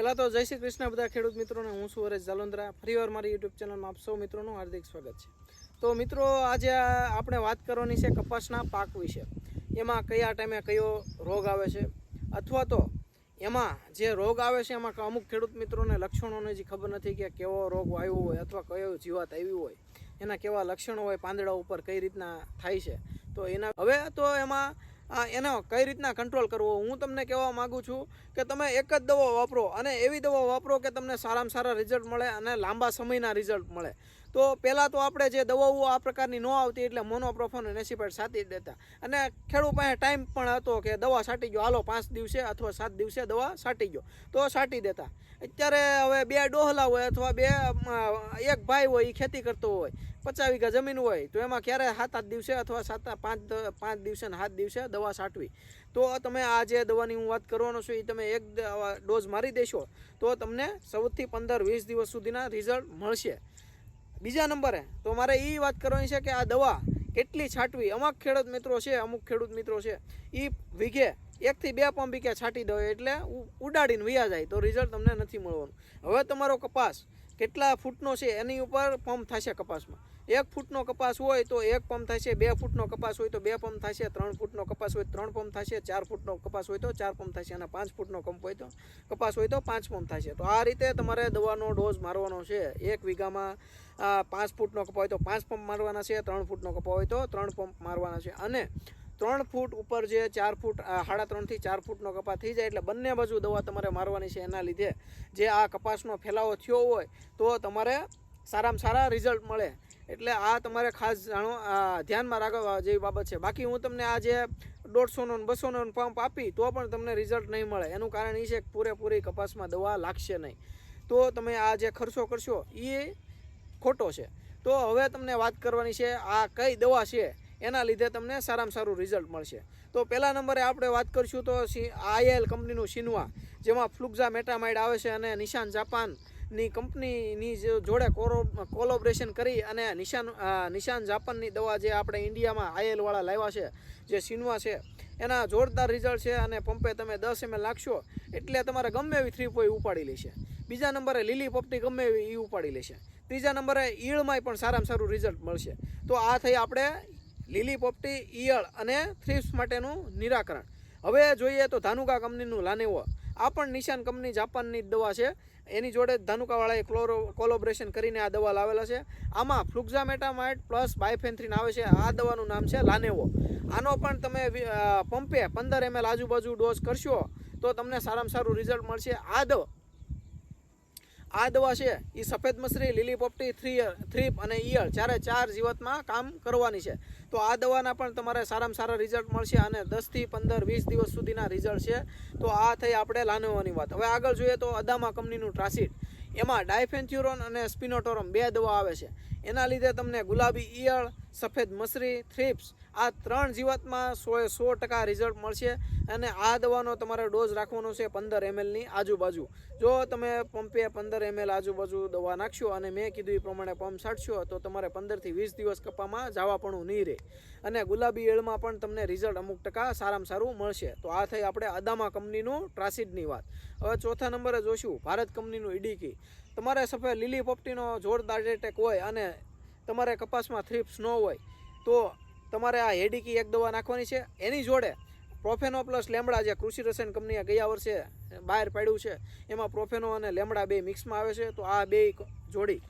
પહેલાં તો જય શ્રી કૃષ્ણ બધા ખેડૂત મિત્રોને, હું છું હરેશ જાલોંદ્રા ફરીવાર મારી યુટ્યુબ ચેનલમાં આપ સૌ મિત્રોનું હાર્દિક સ્વાગત છે. તો મિત્રો, આજે આપણે વાત કરવાની છે કપાસના પાક વિશે. એમાં કયા ટાઈમે કયો રોગ આવે છે? અથવા તો એમાં જે રોગ આવે છે, એમાં અમુક ખેડૂત મિત્રોને લક્ષણોને જે ખબર નથી કે કેવો રોગ આવ્યો હોય અથવા કયો જીવાત આવી હોય. એના કેવા લક્ષણો હોય, પાંદડા ઉપર કઈ રીતના થાય છે. તો એના હવે તો એમાં આ એનો કઈ રીતના કંટ્રોલ કરવો, હું તમને કહેવા માગું છું કે તમે એક જ દવા વાપરો અને એવી દવા વાપરો કે તમને સારામાં સારા રિઝલ્ટ મળે અને લાંબા સમયના રિઝલ્ટ મળે. તો પહેલાં તો આપણે જે દવાઓ આ પ્રકારની ન આવતી એટલે મોનોપ્રોફોન અને સાટી દેતા. અને ખેડૂત પાસે ટાઈમ પણ હતો કે દવા સાટી ગયો. હાલો, પાંચ દિવસે અથવા સાત દિવસે દવા સાટી ગયો. તો સાટી દેતા. અત્યારે હવે બે ડોહલા હોય અથવા બે એક ભાઈ હોય એ ખેતી કરતો હોય. પચાસ વીઘા જમીન હોય તો એમાં ક્યારે સાત આઠ દિવસે અથવા સાત પાંચ પાંચ દિવસે ને સાત દિવસે દવા છાંટવી તો તમે આ જે દવાની હું વાત કરવાનો છું એ તમે એક ડોઝ મારી દેશો તો તમને સૌથી પંદર વીસ દિવસ સુધીના રિઝલ્ટ મળશે. બીજા નંબરે તો મારે એ વાત કરવાની છે કે આ દવા કેટલી છાંટવી? અમુક ખેડૂત મિત્રો છે, અમુક ખેડૂત મિત્રો છે. એ વીઘે એકથી બે પંપ વીઘે છાંટી દો એટલે ઉડાડીને વ્યા જાય તો રિઝલ્ટ તમને નથી મળવાનું. હવે તમારો કપાસ કેટલા ફૂટનો છે એની ઉપર પંપ થશે કપાસમાં. એક ફૂટનો કપાસ હોય તો એક પંપ થશે, બે ફૂટનો કપાસ હોય તો બે પંપ થશે, ત્રણ ફૂટનો કપાસ હોય ત્રણ પંપ થશે, ચાર ફૂટનો કપાસ હોય તો ચાર પંપ થશે અને પાંચ ફૂટનો કંપ હોય તો કપાસ હોય તો પાંચ પંપ થશે. તો આ રીતે તમારે દવાનો ડોઝ મારવાનો છે. એક વીઘામાં પાંચ ફૂટનો કપા હોય તો પાંચ પંપ મારવાના છે, ત્રણ ફૂટનો કપા હોય તો ત્રણ પંપ મારવાના છે. અને ત્રણ ફૂટ ઉપર જે ચાર ફૂટ સાડા ત્રણથી ચાર ફૂટનો કપાસ થઈ જાય એટલે બંને બાજુ દવા તમારે મારવાની છે એના લીધે. જે આ કપાસનો ફેલાવો થયો હોય તો તમારે સારામાં સારા રિઝલ્ટ મળે. એટલે આ તમારે ખાસ જાણો ધ્યાનમાં રાખવા જેવી બાબત છે. બાકી હું તમને આ જે દોઢસોનો બસોનો પંપ આપી તો પણ તમને રિઝલ્ટ નહીં મળે. એનું કારણ એ છે કે પૂરેપૂરી કપાસમાં દવા લાગશે નહીં. તો તમે આ જે ખર્ચો કરશો એ ખોટો છે. તો હવે તમને વાત કરવાની છે આ કઈ દવા છે એના લીધે તમને સારામાં સારું રિઝલ્ટ મળશે. તો પહેલા નંબરે આપણે વાત કરીશું તો આઈએલ કંપનીનું શિનવા, જેમાં ફ્લુક્ઝા મેટામાઇડ આવે છે અને નિશાન જાપાનની કંપનીની જે જોડે કોલોબરેશન કરી અને નિશાન નિશાન જાપાનની દવા જે આપણે ઇન્ડિયામાં આઈએલવાળા લાવ્યા છે, જે શિનવા છે, એના જોરદાર રિઝલ્ટ છે અને પંપે તમે દસ એમએલ નાખશો એટલે તમારે ગમે એવી થ્રી પોઈ ઉપાડી લેશે બીજા નંબરે લીલી પપટી ગમે એવી એ ઉપાડી લેશે ત્રીજા નંબરે ઈળમાંય પણ સારામાં સારું રિઝલ્ટ મળશે. તો આ થઈ આપણે લીલી પોપટી, ઈયળ અને થ્રીપ્સ માટેનું નિરાકરણ. હવે જોઈએ તો ધાનુકા કંપનીનું લાનેવો. આ પણ નિશાન કંપની જાપાનની દવા છે. એની જોડે ધાનુકાવાળાએ ક્લોરો કોલોબરેશન કરીને આ દવા લાવેલા છે. આમાં ફ્લુક્ઝામેટામાઇટ પ્લસ બાયફેન્થ્રીન આવે છે. આ દવાનું નામ છે લાનેવો. આનો પણ તમે પંપે પંદર એમએલ આજુબાજુ ડોઝ કરશો તો તમને સારામાં સારું રિઝલ્ટ મળશે. આ દવા આ દવા છે એ સફેદ મસરી, લીલી પોપટી થ્રી થ્રીપ અને ઈયળ, ચારે ચાર જીવતમાં કામ કરવાની છે. તો આ દવાના પણ તમારે સારામાં સારા રિઝલ્ટ મળશે અને દસથી પંદર, વીસ દિવસ સુધીના રિઝલ્ટ છે. તો આ થઈ આપણે લાનવાની વાત. હવે આગળ જોઈએ તો અદામા કંપનીનું ટ્રાસિડ એમાં ડાયફેન્થ્યુરોન અને સ્પિનોટોરમ બે દવા આવે છે. એના લીધે તમને ગુલાબી ઈયળ સફેદ મસરી થ્રીપ્સ આ ત્રણ જીવાતમાં સોએ સો ટકા રિઝલ્ટ મળશે અને આ દવાનો તમારે ડોઝ રાખવાનો છે પંદર એમએલની આજુબાજુ. જો તમે પંપે પંદર એમએલ આજુબાજુ દવા નાખશો અને મેં કીધું એ પ્રમાણે પંપ છાંટશો, તો તમારે પંદરથી વીસ દિવસ કપામાં જવાપણું નહીં રહે. અને ગુલાબી એળમાં પણ તમને રિઝલ્ટ અમુક ટકા સારામાં સારું મળશે. તો આ થઈ આપણે અદામા કંપનીનું ટ્રાસિડની વાત. હવે ચોથા નંબરે જોશું, ભારત કંપનીનું ઈડીકી તમારે સફેદ લીલી પોપટીનો જોરદાર એટેક હોય અને તમારે કપાસમાં થ્રીપ્સ ન હોય, તો તમારે આ હેડીકી એક દવા નાખવાની છે. એની જોડે પ્રોફેનો પ્લસ લેમડા જે કૃષિ રસાયણ કંપનીએ ગયા વર્ષે બહાર પાડ્યું છે, એમાં પ્રોફેનો અને લેમડા બે મિક્સમાં આવે છે, તો આ બે જોડી.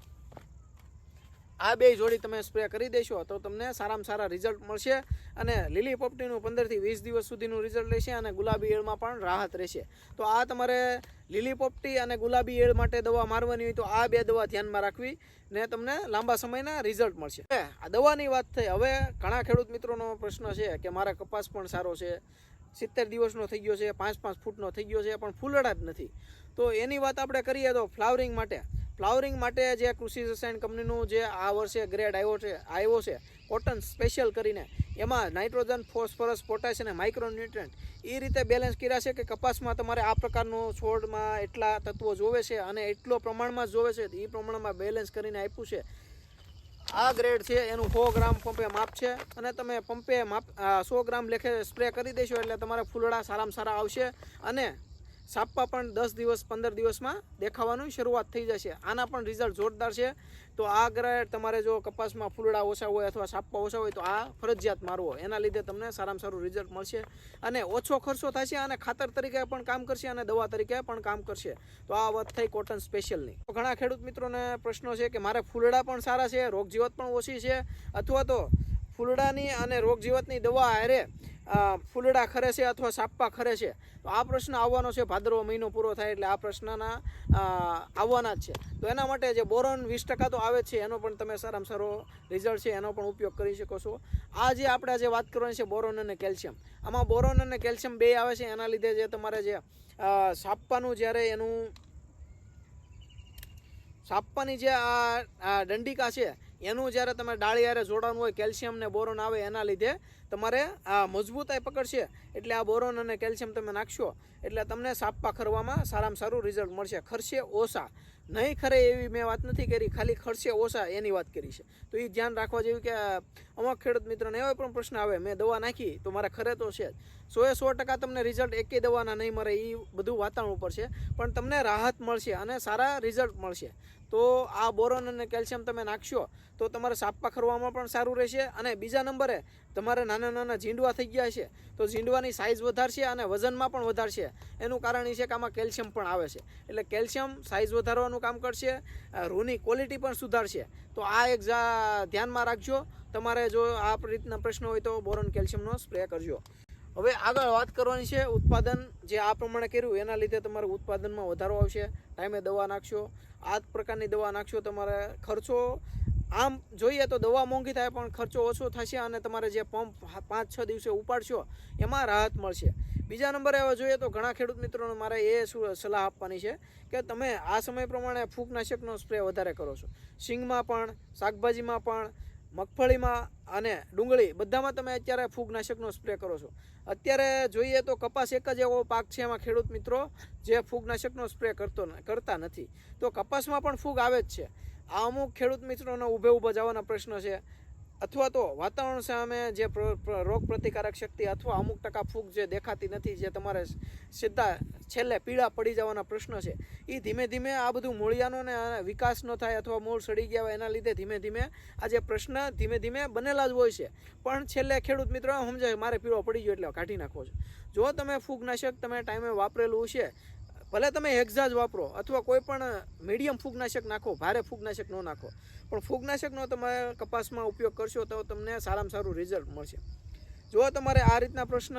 આ બે જોડી તમે સ્પ્રે કરી દેશો, તો તમને સારામાં સારા રિઝલ્ટ મળશે અને લીલી પોપટીનું પંદરથી વીસ દિવસ સુધીનું રિઝલ્ટ રહેશે અને ગુલાબી એળમાં પણ રાહત રહેશે. તો આ તમારે લીલી પોપટી અને ગુલાબી એળ માટે દવા મારવાની હોય તો આ બે દવા ધ્યાનમાં રાખવી ને તમને લાંબા સમયના રિઝલ્ટ મળશે. આ દવાની વાત થઈ. હવે ઘણા ખેડૂત મિત્રોનો પ્રશ્ન છે કે મારા કપાસ પણ સારો છે, સિત્તેર દિવસનો થઈ ગયો છે પાંચ પાંચ ફૂટનો થઈ ગયો છે, પણ ફૂલડા જ નથી. તો એની વાત આપણે કરીએ તો ફ્લાવરિંગ માટે. ફ્લાવરિંગ માટે જે કૃષિ રસાયણ કંપનીનું જે આ વર્ષે ગ્રેડ આવ્યો છે આવ્યો છે કોટન સ્પેશિયલ કરીને એમાં નાઇટ્રોજન, ફોસ્ફરસ, પોટેશ અને માઇક્રોન્યુટ્રન્ટ એ રીતે બેલેન્સ કર્યા છે કે કપાસમાં તમારે આ પ્રકારનું છોડમાં એટલા તત્વો જોવે છે અને એટલો પ્રમાણમાં જોવે છે એ પ્રમાણમાં બેલેન્સ કરીને આપ્યું છે. આ ગ્રેડ છે, એનું સો ગ્રામ પંપે માપ છે અને તમે પંપે માપ સો ગ્રામ લેખે સ્પ્રે કરી દેશો એટલે તમારા ફૂલડા સારામાં સારા આવશે અને સાપા પણ દસ દિવસ, પંદર દિવસમાં દેખાવાનું શરૂઆત થઈ જશે. આના પણ રિઝલ્ટ જોરદાર છે. તો આ ગ્રહ તમારે જો કપાસમાં ફૂલડા ઓછા હોય અથવા સાપા ઓછા હોય તો આ ફરજિયાત મારવો એના લીધે તમને સારામાં સારું રિઝલ્ટ મળશે અને ઓછો ખર્ચો થશે અને ખાતર તરીકે પણ કામ કરશે અને દવા તરીકે પણ કામ કરશે. તો આ વાત થઈ કોટન સ્પેશિયલની ઘણા ખેડૂત મિત્રોને પ્રશ્નો છે કે મારે ફૂલડા પણ સારા છે રોગ જીવત પણ ઓછી છે અથવા તો ફૂલડાની અને રોગજીવતની દવા હારે ફૂલડા ખરે છે અથવા સાપા ખરે છે? તો આ પ્રશ્ન આવવાનો છે, ભાદરવો મહિનો પૂરો થાય એટલે આ પ્રશ્નના આવવાના જ છે. તો એના માટે જે બોરોન વીસ ટકા તો આવે છે, એનો પણ તમે સારામાં સારો રિઝલ્ટ છે, એનો પણ ઉપયોગ કરી શકો છો. આ જે આપણે જે વાત કરવાની છે બોરોન અને કેલ્શિયમ. આમાં બોરોન અને કેલ્શિયમ બે આવે છે, એના લીધે જે તમારે જે સાપ્પાનું જ્યારે એનું, સાપ્પાની જે આ દંડિકા છે એનું જ્યારે તમે ડાળી હારે જોડાણું હોય, કેલ્શિયમ ને બોરોન આવે એના લીધે તમારે આ મજબૂતાઈ પકડશે. એટલે આ બોરોન અને કેલ્શિયમ તમે નાખશો, એટલે તમને સાપા ખરવામાં સારામાં સારું રિઝલ્ટ મળશે. ખર્ચે ઓછા. નહીં ખરે એવી મેં વાત નથી કરી, ખાલી ખર્ચે ઓછા એની વાત કરી છે. તો એ ધ્યાન રાખવા જેવું કે અમુક ખેડૂત મિત્રોને એવો પણ પ્રશ્ન આવે, મેં દવા નાખી તો મારા ખરે તો છે જ. સો એ સો ટકા તમને રિઝલ્ટ એકેય દવાના નહીં મળે એ બધું વાતાવરણ ઉપર છે. પણ તમને રાહત મળશે અને સારા રિઝલ્ટ મળશે. તો આ બોરોન અને કેલ્શિયમ તમે નાખશો તો તમારે સાપા ખરવામાં પણ સારું રહેશે અને બીજા નંબરે તમારે નાના નાના ઝીંડવા થઈ ગયા છે. તો ઝીંડવાની સાઇઝ વધારશે અને વજનમાં પણ વધારશે. એનું કારણ એ છે કે આમાં કેલ્શિયમ પણ આવે છે. એટલે કેલ્શિયમ સાઇઝ વધારવાનું કામ કરશે રૂની ક્વોલિટી પણ સુધારશે. તો આ એક ધ્યાનમાં રાખજો. તમારે જો આ રીતના પ્રશ્ન હોય તો બોરોન કેલ્શિયમનો સ્પ્રે કરજો. હવે આગળ વાત કરવાની છે ઉત્પાદન જે આ પ્રમાણે કર્યું, એના લીધે તમારે ઉત્પાદનમાં વધારો આવશે. ટાઈમે દવા નાખશો, આ પ્રકારની દવા નાખશો, તમારે ખર્ચો આમ જોઈએ તો દવા મોંઘી થાય, પણ ખર્ચો ઓછો થશે અને તમારે જે પંપ પાંચ છ દિવસે ઉપાડશો, એમાં રાહત મળશે. બીજા નંબરે હવે જોઈએ તો ઘણા ખેડૂત મિત્રોને મારે એ સલાહ આપવાની છે કે તમે આ સમય પ્રમાણે ફૂગનાશકનો સ્પ્રે વધારે કરો છો. સિંગમાં પણ, શાકભાજીમાં પણ મગફળીમાં અને ડુંગળી બધામાં તમે અત્યારે ફૂગનાશકનો સ્પ્રે કરો છો. અત્યારે જોઈએ તો કપાસ એક જ એવો પાક છે એમાં ખેડૂત મિત્રો જે ફૂગનાશકનો સ્પ્રે કરતો કરતા નથી. તો કપાસમાં પણ ફૂગ આવે જ છે. આ અમુક ખેડૂત મિત્રોનો ઊભે ઊભા જવાના પ્રશ્ન છે. અથવા તો વાતાવરણ સામે જે રોગ પ્રતિકારક શક્તિ અથવા અમુક ટકા ફૂગ જે દેખાતી નથી, જે તમારે સીધા છેલ્લે પીળા પડી જવાના પ્રશ્ન છે એ ધીમે ધીમે આ બધું મૂળિયાનો ને વિકાસ ન થાય અથવા મૂળ સડી ગયા હોય એના લીધે ધીમે ધીમે આ જે પ્રશ્ન ધીમે ધીમે બનેલા જ હોય છે. પણ છેલ્લે ખેડૂત મિત્રો સમજાય, મારે પીળો પડી ગયો એટલે કાઢી નાખવો છે. જો તમે ફૂગનાશક તમે ટાઈમે વાપરેલું છે ભલે તમે હેક્ઝા વાપરો અથવા કોઈ પણ મીડિયમ ફૂગનાશક નાખો, ભારે ફૂગનાશક ન નાખો, પણ ફૂગનાશકનો તમે કપાસમાં ઉપયોગ કરશો તો તમને સારામાં સારું રિઝલ્ટ મળશે. જો તમારે આ રીતના પ્રશ્ન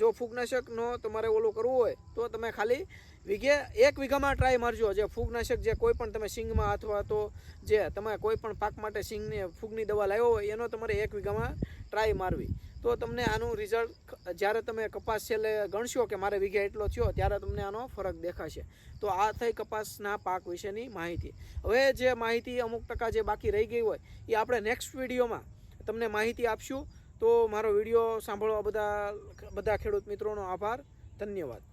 જો ફૂગનાશકનો તમારે ઓલું કરવું હોય, તો તમે ખાલી વીઘે, એક વીઘામાં ટ્રાય મારજો. જે ફૂગનાશક જે કોઈ પણ તમે સિંગમાં અથવા તો જે તમે કોઈ પણ પાક માટે સિંગની ફૂગની દવા લાવ્યો હોય, એનો તમારે એક વીઘામાં ટ્રાય મારવી. તો તમને આનું રિઝલ્ટ જ્યારે તમે કપાસ છેલ્લે ગણશો કે મારે વીઘે એટલો થયો, ત્યારે તમને આનો ફરક દેખાશે. તો આ થઈ કપાસના પાક વિશેની માહિતી. હવે જે માહિતી અમુક ટકા જે બાકી રહી ગઈ હોય, એ આપણે નેક્સ્ટ વિડીયોમાં તમને માહિતી આપશું. તો મારો વીડિયો સાંભળવા બધા બધા ખેડૂત મિત્રોનો આભાર. ધન્યવાદ.